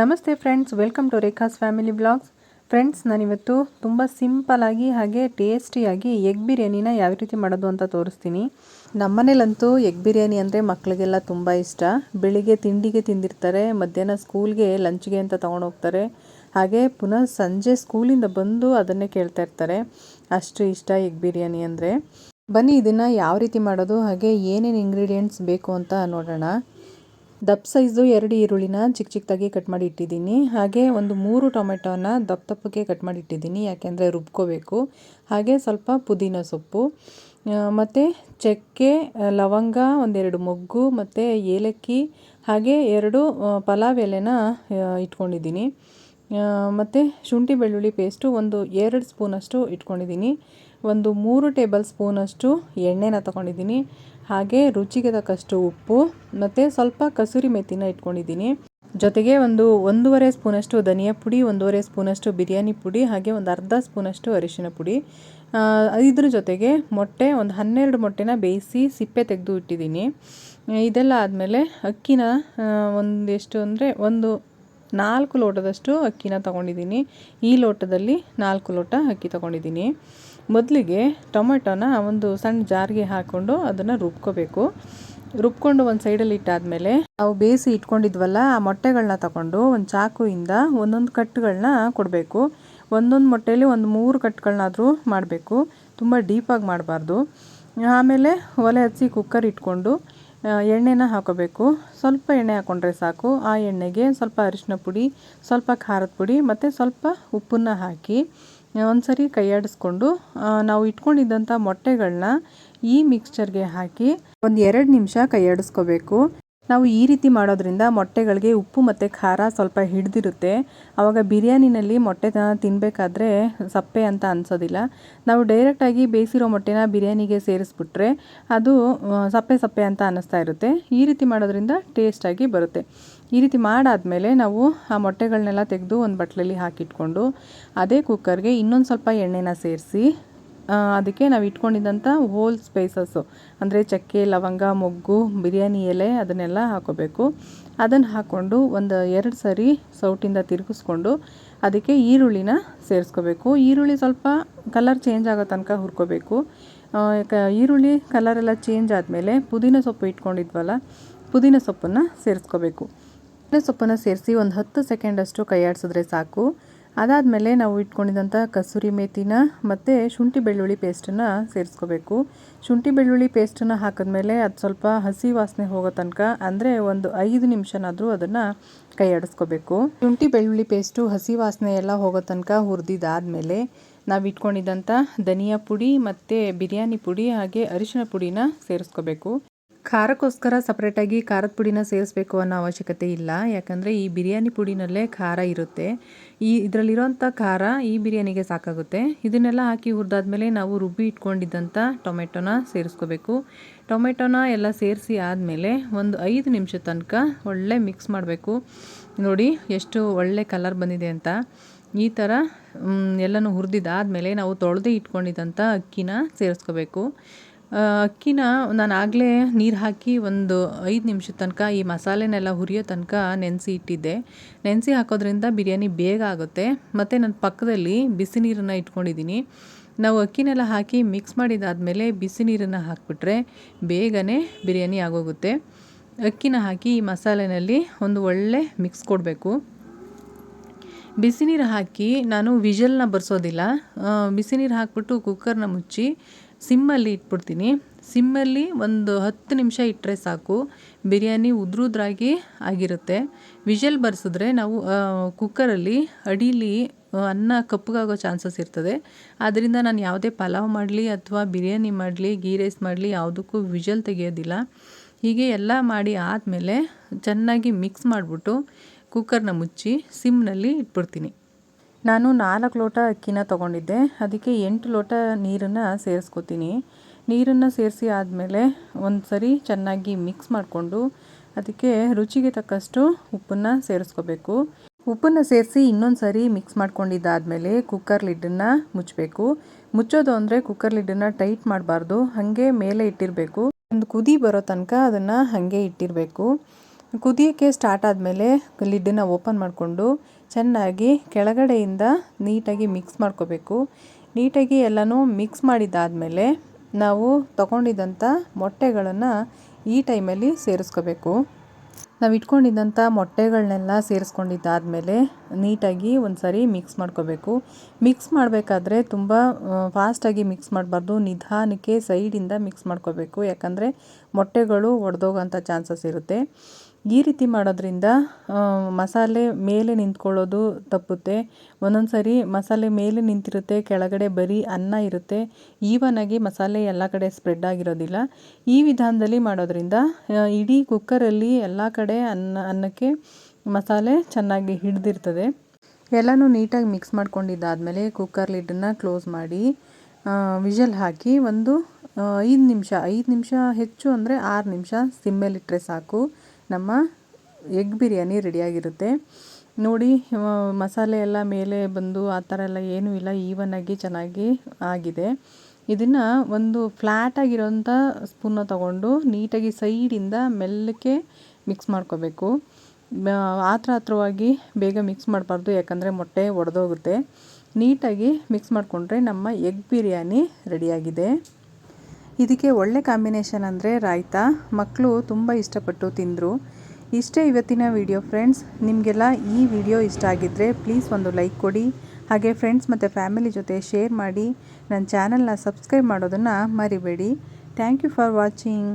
ನಮಸ್ತೆ friends welcome to Rekha's family blogs friends ನಾನಿವತ್ತು ತುಂಬ ಸಿಂಪಲಾಗಿ ಹಾಗೆ ಟೇಸ್ಟಿಯಾಗಿ ಎಗ್ ಬಿರಿಯಾನಿನ ಯಾವ ರೀತಿ ಮಾಡೋದು ಅಂತ ತೋರಿಸ್ತೀನಿ. ನಮ್ಮನೇಲಂತೂ ಎಗ್ ಬಿರಿಯಾನಿ ಅಂದರೆ ಮಕ್ಕಳಿಗೆಲ್ಲ ತುಂಬ ಇಷ್ಟ. ಬೆಳಿಗ್ಗೆ ತಿಂಡಿಗೆ ತಿಂದಿರ್ತಾರೆ, ಮಧ್ಯಾಹ್ನ ಸ್ಕೂಲ್ಗೆ ಲಂಚ್ಗೆ ಅಂತ ತೊಗೊಂಡೋಗ್ತಾರೆ ಹಾಗೆ ಪುನಃ ಸಂಜೆ ಸ್ಕೂಲಿಂದ ಬಂದು ಅದನ್ನೇ ಕೇಳ್ತಾ ಇರ್ತಾರೆ. ಅಷ್ಟು ಇಷ್ಟ ಎಗ್ ಬಿರಿಯಾನಿ ಅಂದರೆ. ಬನ್ನಿ, ಇದನ್ನು ಯಾವ ರೀತಿ ಮಾಡೋದು, ಹಾಗೆ ಏನೇನು ಇಂಗ್ರೀಡಿಯೆಂಟ್ಸ್ ಬೇಕು ಅಂತ ನೋಡೋಣ. ದಪ್ಪ ಸೈಜು ಎರಡು ಈರುಳ್ಳಿನ ಚಿಕ್ಕ ಚಿಕ್ಕದಾಗಿ ಕಟ್ ಮಾಡಿ ಇಟ್ಟಿದ್ದೀನಿ. ಹಾಗೆ ಒಂದು ಮೂರು ಟೊಮೆಟೊನ ದಪ್ಪ ದಪ್ಪಕ್ಕೆ ಕಟ್ ಮಾಡಿ ಇಟ್ಟಿದ್ದೀನಿ, ಯಾಕೆಂದರೆ ರುಬ್ಕೋಬೇಕು. ಹಾಗೆ ಸ್ವಲ್ಪ ಪುದೀನ ಸೊಪ್ಪು ಮತ್ತು ಚಕ್ಕೆ, ಲವಂಗ, ಒಂದೆರಡು ಮೊಗ್ಗು, ಮತ್ತು ಏಲಕ್ಕಿ, ಹಾಗೆ ಎರಡು ಪಲಾವ್ ಎಲೆನ ಇಟ್ಕೊಂಡಿದ್ದೀನಿ. ಮತ್ತು ಶುಂಠಿ ಬೆಳ್ಳುಳ್ಳಿ ಪೇಸ್ಟು ಒಂದು ಎರಡು ಸ್ಪೂನಷ್ಟು ಇಟ್ಕೊಂಡಿದ್ದೀನಿ. ಒಂದು ಮೂರು ಟೇಬಲ್ ಸ್ಪೂನಷ್ಟು ಎಣ್ಣೆನ ತೊಗೊಂಡಿದ್ದೀನಿ. ಹಾಗೆ ರುಚಿಗೆ ತಕ್ಕಷ್ಟು ಉಪ್ಪು, ಮತ್ತು ಸ್ವಲ್ಪ ಕಸೂರಿ ಮೆಥಿನ ಇಟ್ಕೊಂಡಿದ್ದೀನಿ. ಜೊತೆಗೆ ಒಂದು ಒಂದೂವರೆ ಸ್ಪೂನಷ್ಟು ಧನಿಯಾ ಪುಡಿ, ಒಂದೂವರೆ ಸ್ಪೂನಷ್ಟು ಬಿರಿಯಾನಿ ಪುಡಿ, ಹಾಗೆ ಒಂದು ಅರ್ಧ ಸ್ಪೂನಷ್ಟು ಅರಿಶಿನ ಪುಡಿ. ಇದ್ರ ಜೊತೆಗೆ ಮೊಟ್ಟೆ, ಒಂದು ಹನ್ನೆರಡು ಮೊಟ್ಟೆನ ಬೇಯಿಸಿ ಸಿಪ್ಪೆ ತೆಗೆದು ಇಟ್ಟಿದ್ದೀನಿ. ಇದೆಲ್ಲ ಆದಮೇಲೆ ಅಕ್ಕಿನ ಒಂದೆಷ್ಟು ಅಂದರೆ ಒಂದು ನಾಲ್ಕು ಲೋಟದಷ್ಟು ಅಕ್ಕಿನ ತಗೊಂಡಿದ್ದೀನಿ. ಈ ಲೋಟದಲ್ಲಿ ನಾಲ್ಕು ಲೋಟ ಅಕ್ಕಿ ತೊಗೊಂಡಿದ್ದೀನಿ. ಮೊದಲಿಗೆ ಟೊಮೆಟೊನ ಒಂದು ಸಣ್ಣ ಜಾರಿಗೆ ಹಾಕ್ಕೊಂಡು ಅದನ್ನು ರುಬ್ಕೋಬೇಕು. ರುಬ್ಕೊಂಡು ಒಂದು ಸೈಡಲ್ಲಿ ಇಟ್ಟಾದಮೇಲೆ ನಾವು ಬೇಯಿಸಿ ಇಟ್ಕೊಂಡಿದ್ವಲ್ಲ, ಆ ಮೊಟ್ಟೆಗಳನ್ನ ತಗೊಂಡು ಒಂದು ಚಾಕುಯಿಂದ ಒಂದೊಂದು ಕಟ್ಟುಗಳನ್ನ ಕೊಡಬೇಕು. ಒಂದೊಂದು ಮೊಟ್ಟೆಯಲ್ಲಿ ಒಂದು ಮೂರು ಕಟ್ಗಳನ್ನಾದರೂ ಮಾಡಬೇಕು. ತುಂಬ ಡೀಪಾಗಿ ಮಾಡಬಾರ್ದು. ಆಮೇಲೆ ಒಲೆ ಹಚ್ಚಿ ಕುಕ್ಕರ್ ಇಟ್ಕೊಂಡು ಎಣ್ಣೆನ ಹಾಕೋಬೇಕು. ಸ್ವಲ್ಪ ಎಣ್ಣೆ ಹಾಕ್ಕೊಂಡ್ರೆ ಸಾಕು. ಆ ಎಣ್ಣೆಗೆ ಸ್ವಲ್ಪ ಅರಿಶಿನ ಪುಡಿ, ಸ್ವಲ್ಪ ಖಾರದ ಪುಡಿ ಮತ್ತು ಸ್ವಲ್ಪ ಉಪ್ಪನ್ನು ಹಾಕಿ ಒಂದು ಸರಿ ಕೈಯಾಡಿಸ್ಕೊಂಡು ನಾವು ಇಟ್ಕೊಂಡಿದ್ದಂಥ ಮೊಟ್ಟೆಗಳನ್ನ ಈ ಮಿಕ್ಸ್ಚರ್ಗೆ ಹಾಕಿ ಒಂದು ಎರಡು ನಿಮಿಷ ಕೈಯಾಡಿಸ್ಕೋಬೇಕು. ನಾವು ಈ ರೀತಿ ಮಾಡೋದ್ರಿಂದ ಮೊಟ್ಟೆಗಳಿಗೆ ಉಪ್ಪು ಮತ್ತು ಖಾರ ಸ್ವಲ್ಪ ಹಿಡಿದಿರುತ್ತೆ. ಆವಾಗ ಬಿರಿಯಾನಿನಲ್ಲಿ ಮೊಟ್ಟೆ ತಿನ್ನಬೇಕಾದ್ರೆ ಸಪ್ಪೆ ಅಂತ ಅನಿಸೋದಿಲ್ಲ. ನಾವು ಡೈರೆಕ್ಟಾಗಿ ಬೇಯಿಸಿರೋ ಮೊಟ್ಟೆನ ಬಿರಿಯಾನಿಗೆ ಸೇರಿಸ್ಬಿಟ್ರೆ ಅದು ಸಪ್ಪೆ ಸಪ್ಪೆ ಅಂತ ಅನ್ನಿಸ್ತಾ ಇರುತ್ತೆ. ಈ ರೀತಿ ಮಾಡೋದ್ರಿಂದ ಟೇಸ್ಟಾಗಿ ಬರುತ್ತೆ. ಈ ರೀತಿ ಮಾಡಾದಮೇಲೆ ನಾವು ಆ ಮೊಟ್ಟೆಗಳನ್ನೆಲ್ಲ ತೆಗೆದು ಒಂದು ಬಟ್ಲಲ್ಲಿ ಹಾಕಿಟ್ಕೊಂಡು ಅದೇ ಕುಕ್ಕರ್ಗೆ ಇನ್ನೊಂದು ಸ್ವಲ್ಪ ಎಣ್ಣೆನ ಸೇರಿಸಿ ಅದಕ್ಕೆ ನಾವು ಇಟ್ಕೊಂಡಿದ್ದಂಥ ಹೋಲ್ ಸ್ಪೈಸಸ್ಸು ಅಂದರೆ ಚಕ್ಕೆ, ಲವಂಗ, ಮೊಗ್ಗು, ಬಿರಿಯಾನಿ ಎಲೆ ಅದನ್ನೆಲ್ಲ ಹಾಕೋಬೇಕು. ಅದನ್ನು ಹಾಕ್ಕೊಂಡು ಒಂದು ಎರಡು ಸರಿ ಸೌಟಿಂದ ತಿರುಗಿಸ್ಕೊಂಡು ಅದಕ್ಕೆ ಈರುಳ್ಳಿನ ಸೇರಿಸ್ಕೋಬೇಕು. ಈರುಳ್ಳಿ ಸ್ವಲ್ಪ ಕಲರ್ ಚೇಂಜ್ ಆಗೋ ತನಕ ಹುರ್ಕೋಬೇಕು. ಈರುಳ್ಳಿ ಕಲರೆಲ್ಲ ಚೇಂಜ್ ಆದಮೇಲೆ ಪುದೀನ ಸೊಪ್ಪು ಇಟ್ಕೊಂಡಿದ್ವಲ್ಲ, ಪುದೀನ ಸೊಪ್ಪನ್ನು ಸೇರಿಸ್ಕೋಬೇಕು. ಸೊಪ್ಪನ್ನು ಸೇರಿಸಿ ಒಂದು ಹತ್ತು ಸೆಕೆಂಡಷ್ಟು ಕೈ ಆಡಿಸಿದ್ರೆ ಸಾಕು. ಅದಾದಮೇಲೆ ನಾವು ಇಟ್ಕೊಂಡಿದ್ದಂಥ ಕಸೂರಿ ಮೇಥಿನ ಮತ್ತು ಶುಂಠಿ ಬೆಳ್ಳುಳ್ಳಿ ಪೇಸ್ಟನ್ನು ಸೇರಿಸ್ಕೋಬೇಕು. ಶುಂಠಿ ಬೆಳ್ಳುಳ್ಳಿ ಪೇಸ್ಟನ್ನು ಹಾಕಿದ್ಮೇಲೆ ಅದು ಸ್ವಲ್ಪ ಹಸಿ ವಾಸನೆ ಹೋಗೋ ತನಕ ಅಂದರೆ ಒಂದು ಐದು ನಿಮಿಷನಾದರೂ ಅದನ್ನು ಕೈಯಾಡಿಸ್ಕೋಬೇಕು. ಶುಂಠಿ ಬೆಳ್ಳುಳ್ಳಿ ಪೇಸ್ಟು ಹಸಿ ವಾಸನೆ ಎಲ್ಲ ಹೋಗೋ ತನಕ ಹುರಿದಿದ್ದಾದಮೇಲೆ ನಾವು ಇಟ್ಕೊಂಡಿದ್ದಂಥ ಧನಿಯಾ ಪುಡಿ ಮತ್ತು ಬಿರಿಯಾನಿ ಪುಡಿ ಹಾಗೆ ಅರಿಶಿನ ಪುಡಿನ ಸೇರಿಸ್ಕೋಬೇಕು. ಖಾರಕ್ಕೋಸ್ಕರ ಸಪ್ರೇಟಾಗಿ ಖಾರದ ಪುಡಿನ ಸೇರಿಸ್ಬೇಕು ಅನ್ನೋ ಅವಶ್ಯಕತೆ ಇಲ್ಲ. ಯಾಕಂದರೆ ಈ ಬಿರಿಯಾನಿ ಪುಡಿನಲ್ಲೇ ಖಾರ ಇರುತ್ತೆ. ಈ ಇದರಲ್ಲಿರೋಂಥ ಖಾರ ಈ ಬಿರಿಯಾನಿಗೆ ಸಾಕಾಗುತ್ತೆ. ಇದನ್ನೆಲ್ಲ ಹಾಕಿ ಹುರಿದಾದ್ಮೇಲೆ ನಾವು ರುಬ್ಬಿ ಇಟ್ಕೊಂಡಿದ್ದಂಥ ಟೊಮೆಟೊನ ಸೇರಿಸ್ಕೋಬೇಕು. ಟೊಮೆಟೊನ ಎಲ್ಲ ಸೇರಿಸಿ ಆದಮೇಲೆ ಒಂದು ಐದು ನಿಮಿಷ ತನಕ ಒಳ್ಳೆ ಮಿಕ್ಸ್ ಮಾಡಬೇಕು. ನೋಡಿ ಎಷ್ಟು ಒಳ್ಳೆ ಕಲರ್ ಬಂದಿದೆ ಅಂತ. ಈ ಥರ ಎಲ್ಲನೂ ಹುರಿದಿದ್ದಾದಮೇಲೆ ನಾವು ತೊಳೆದೇ ಇಟ್ಕೊಂಡಿದ್ದಂಥ ಅಕ್ಕಿನ ಸೇರಿಸ್ಕೋಬೇಕು. ಅಕ್ಕಿನ ನಾನು ಆಗಲೇ ನೀರು ಹಾಕಿ ಒಂದು ಐದು ನಿಮಿಷದ ತನಕ ಈ ಮಸಾಲೆನೆಲ್ಲ ಹುರಿಯೋ ತನಕ ನೆನೆಸಿ ಇಟ್ಟಿದ್ದೆ. ನೆನೆಸಿ ಹಾಕೋದ್ರಿಂದ ಬಿರಿಯಾನಿ ಬೇಗ ಆಗುತ್ತೆ. ಮತ್ತು ನನ್ನ ಪಕ್ಕದಲ್ಲಿ ಬಿಸಿ ನೀರನ್ನು ಇಟ್ಕೊಂಡಿದ್ದೀನಿ ನಾವು ಅಕ್ಕಿನೆಲ್ಲ ಹಾಕಿ ಮಿಕ್ಸ್ ಮಾಡಿದಾದಮೇಲೆ ಬಿಸಿ ನೀರನ್ನು ಹಾಕಿಬಿಟ್ರೆ ಬೇಗನೆ ಬಿರಿಯಾನಿ ಆಗೋಗುತ್ತೆ. ಅಕ್ಕಿನ ಹಾಕಿ ಈ ಮಸಾಲೆನಲ್ಲಿ ಒಂದು ಒಳ್ಳೆ ಮಿಕ್ಸ್ ಕೊಡಬೇಕು. ಬಿಸಿ ನೀರು ಹಾಕಿ ನಾನು ವಿಜಲ್ನ ಬರ್ಸೋದಿಲ್ಲ. ಬಿಸಿ ನೀರು ಹಾಕ್ಬಿಟ್ಟು ಕುಕ್ಕರ್ನ ಮುಚ್ಚಿ ಸಿಮ್ಮಲ್ಲಿ ಇಟ್ಬಿಡ್ತೀನಿ. ಸಿಮ್ಮಲ್ಲಿ ಒಂದು ಹತ್ತು ನಿಮಿಷ ಇಟ್ಟರೆ ಸಾಕು. ಬಿರಿಯಾನಿ ಉದ್ರುದ್ರಾಗಿ ಆಗಿರುತ್ತೆ. ವಿಷಲ್ ಬರ್ಸಿದ್ರೆ ನಾವು ಕುಕ್ಕರಲ್ಲಿ ಅಡೀಲಿ ಅನ್ನ ಕಪ್ಪಗಾಗೋ ಚಾನ್ಸಸ್ ಇರ್ತದೆ. ಆದ್ದರಿಂದ ನಾನು ಯಾವುದೇ ಪಲಾವ್ ಮಾಡಲಿ ಅಥವಾ ಬಿರಿಯಾನಿ ಮಾಡಲಿ ಗೀ ರೈಸ್ ಮಾಡಲಿ ಯಾವುದಕ್ಕೂ ವಿಷಲ್ ತೆಗೆಯೋದಿಲ್ಲ. ಹೀಗೆ ಎಲ್ಲ ಮಾಡಿ ಆದಮೇಲೆ ಚೆನ್ನಾಗಿ ಮಿಕ್ಸ್ ಮಾಡಿಬಿಟ್ಟು ಕುಕ್ಕರ್ನ ಮುಚ್ಚಿ ಸಿಮ್ನಲ್ಲಿ ಇಟ್ಬಿಡ್ತೀನಿ. ನಾನು ನಾಲ್ಕು ಲೋಟ ಅಕ್ಕಿನ ತೊಗೊಂಡಿದ್ದೆ. ಅದಕ್ಕೆ ಎಂಟು ಲೋಟ ನೀರನ್ನು ಸೇರಿಸ್ಕೊತೀನಿ. ನೀರನ್ನು ಸೇರಿಸಿ ಆದಮೇಲೆ ಒಂದು ಸರಿ ಚೆನ್ನಾಗಿ ಮಿಕ್ಸ್ ಮಾಡಿಕೊಂಡು ಅದಕ್ಕೆ ರುಚಿಗೆ ತಕ್ಕಷ್ಟು ಉಪ್ಪನ್ನು ಸೇರಿಸ್ಕೋಬೇಕು. ಉಪ್ಪನ್ನು ಸೇರಿಸಿ ಇನ್ನೊಂದು ಸರಿ ಮಿಕ್ಸ್ ಮಾಡ್ಕೊಂಡಿದ್ದಾದಮೇಲೆ ಕುಕ್ಕರ್ ಲಿಡ್ಡನ್ನು ಮುಚ್ಚಬೇಕು ಮುಚ್ಚೋದು ಅಂದರೆ ಕುಕ್ಕರ್ ಲಿಡ್ಡನ್ನು ಟೈಟ್ ಮಾಡಬಾರ್ದು. ಹಾಗೆ ಮೇಲೆ ಇಟ್ಟಿರಬೇಕು. ಒಂದು ಕುದಿ ಬರೋ ತನಕ ಅದನ್ನು ಹಾಗೆ ಇಟ್ಟಿರಬೇಕು. ಕುದಿಯೋಕ್ಕೆ ಸ್ಟಾರ್ಟ್ ಆದಮೇಲೆ ಲಿಡ್ಡನ್ನು ಓಪನ್ ಮಾಡಿಕೊಂಡು ಚೆನ್ನಾಗಿ ಕೆಳಗಡೆಯಿಂದ ನೀಟಾಗಿ ಮಿಕ್ಸ್ ಮಾಡ್ಕೋಬೇಕು. ನೀಟಾಗಿ ಎಲ್ಲನೂ ಮಿಕ್ಸ್ ಮಾಡಿದ್ದಾದಮೇಲೆ ನಾವು ತಗೊಂಡಿದ್ದಂಥ ಮೊಟ್ಟೆಗಳನ್ನು ಈ ಟೈಮಲ್ಲಿ ಸೇರಿಸ್ಕೋಬೇಕು. ನಾವು ಇಟ್ಕೊಂಡಿದ್ದಂಥ ಮೊಟ್ಟೆಗಳನ್ನೆಲ್ಲ ಸೇರಿಸ್ಕೊಂಡಿದ್ದಾದಮೇಲೆ ನೀಟಾಗಿ ಒಂದು ಸರಿ ಮಿಕ್ಸ್ ಮಾಡ್ಕೋಬೇಕು. ಮಿಕ್ಸ್ ಮಾಡಬೇಕಾದ್ರೆ ತುಂಬ ಫಾಸ್ಟಾಗಿ ಮಿಕ್ಸ್ ಮಾಡಬಾರ್ದು. ನಿಧಾನಕ್ಕೆ ಸೈಡಿಂದ ಮಿಕ್ಸ್ ಮಾಡ್ಕೋಬೇಕು. ಯಾಕಂದರೆ ಮೊಟ್ಟೆಗಳು ಒಡೆದೋಗೋಂಥ ಚಾನ್ಸಸ್ ಇರುತ್ತೆ. ಈ ರೀತಿ ಮಾಡೋದ್ರಿಂದ ಮಸಾಲೆ ಮೇಲೆ ನಿಂತ್ಕೊಳ್ಳೋದು ತಪ್ಪುತ್ತೆ. ಒಂದೊಂದು ಸರಿ ಮಸಾಲೆ ಮೇಲೆ ನಿಂತಿರುತ್ತೆ, ಕೆಳಗಡೆ ಬರೀ ಅನ್ನ ಇರುತ್ತೆ. ಈವನಾಗಿ ಮಸಾಲೆ ಎಲ್ಲ ಕಡೆ ಸ್ಪ್ರೆಡ್ ಆಗಿರೋದಿಲ್ಲ. ಈ ವಿಧಾನದಲ್ಲಿ ಮಾಡೋದ್ರಿಂದ ಇಡೀ ಕುಕ್ಕರಲ್ಲಿ ಎಲ್ಲ ಕಡೆ ಅನ್ನ, ಅನ್ನಕ್ಕೆ ಮಸಾಲೆ ಚೆನ್ನಾಗಿ ಹಿಡಿದಿರ್ತದೆ. ಎಲ್ಲನೂ ನೀಟಾಗಿ ಮಿಕ್ಸ್ ಮಾಡ್ಕೊಂಡಿದ್ದಾದಮೇಲೆ ಕುಕ್ಕರ್ ಲಿಡ್ಡನ್ನು ಕ್ಲೋಸ್ ಮಾಡಿ ವಿಷಲ್ ಹಾಕಿ ಒಂದು ಐದು ನಿಮಿಷ ಐದು ನಿಮಿಷ ಹೆಚ್ಚು ಅಂದರೆ ಆರು ನಿಮಿಷ ಸಿಮ್ಮೇಲಿಟ್ಟರೆ ಸಾಕು. ನಮ್ಮ ಎಗ್ ಬಿರಿಯಾನಿ ರೆಡಿಯಾಗಿರುತ್ತೆ. ನೋಡಿ ಮಸಾಲೆ ಎಲ್ಲ ಮೇಲೆ ಬಂದು ಆ ಥರ ಎಲ್ಲ ಏನೂ ಇಲ್ಲ ಆಗಿ ಚೆನ್ನಾಗಿ ಆಗಿದೆ. ಇದನ್ನು ಒಂದು ಫ್ಲ್ಯಾಟಾಗಿರೋಂಥ ಸ್ಪೂನ್ನ ತಗೊಂಡು ನೀಟಾಗಿ ಸೈಡಿಂದ ಮೆಲ್ಲಕ್ಕೆ ಮಿಕ್ಸ್ ಮಾಡ್ಕೋಬೇಕು. ಆತ್ರ ಹತ್ರವಾಗಿ ಬೇಗ ಮಿಕ್ಸ್ ಮಾಡಬಾರ್ದು, ಯಾಕಂದರೆ ಮೊಟ್ಟೆ ಒಡೆದೋಗುತ್ತೆ. ನೀಟಾಗಿ ಮಿಕ್ಸ್ ಮಾಡಿಕೊಂಡ್ರೆ ನಮ್ಮ ಎಗ್ ಬಿರಿಯಾನಿ ರೆಡಿಯಾಗಿದೆ. ಇದಕ್ಕೆ ಒಳ್ಳೆ ಕಾಂಬಿನೇಷನ್ ಅಂದರೆ ರಾಯ್ತಾ. ಮಕ್ಕಳು ತುಂಬ ಇಷ್ಟಪಟ್ಟು ತಿಂದರು. ಇಷ್ಟೇ ಇವತ್ತಿನ ವಿಡಿಯೋ ಫ್ರೆಂಡ್ಸ್ ನಿಮಗೆಲ್ಲ ಈ ವಿಡಿಯೋ ಇಷ್ಟ ಆಗಿದ್ದರೆ ಪ್ಲೀಸ್ ಒಂದು ಲೈಕ್ ಕೊಡಿ. ಹಾಗೆ ಫ್ರೆಂಡ್ಸ್ ಮತ್ತು ಫ್ಯಾಮಿಲಿ ಜೊತೆ ಶೇರ್ ಮಾಡಿ. ನನ್ನ ಚಾನಲ್ನ ಸಬ್ಸ್ಕ್ರೈಬ್ ಮಾಡೋದನ್ನು ಮರಿಬೇಡಿ. Thank you for watching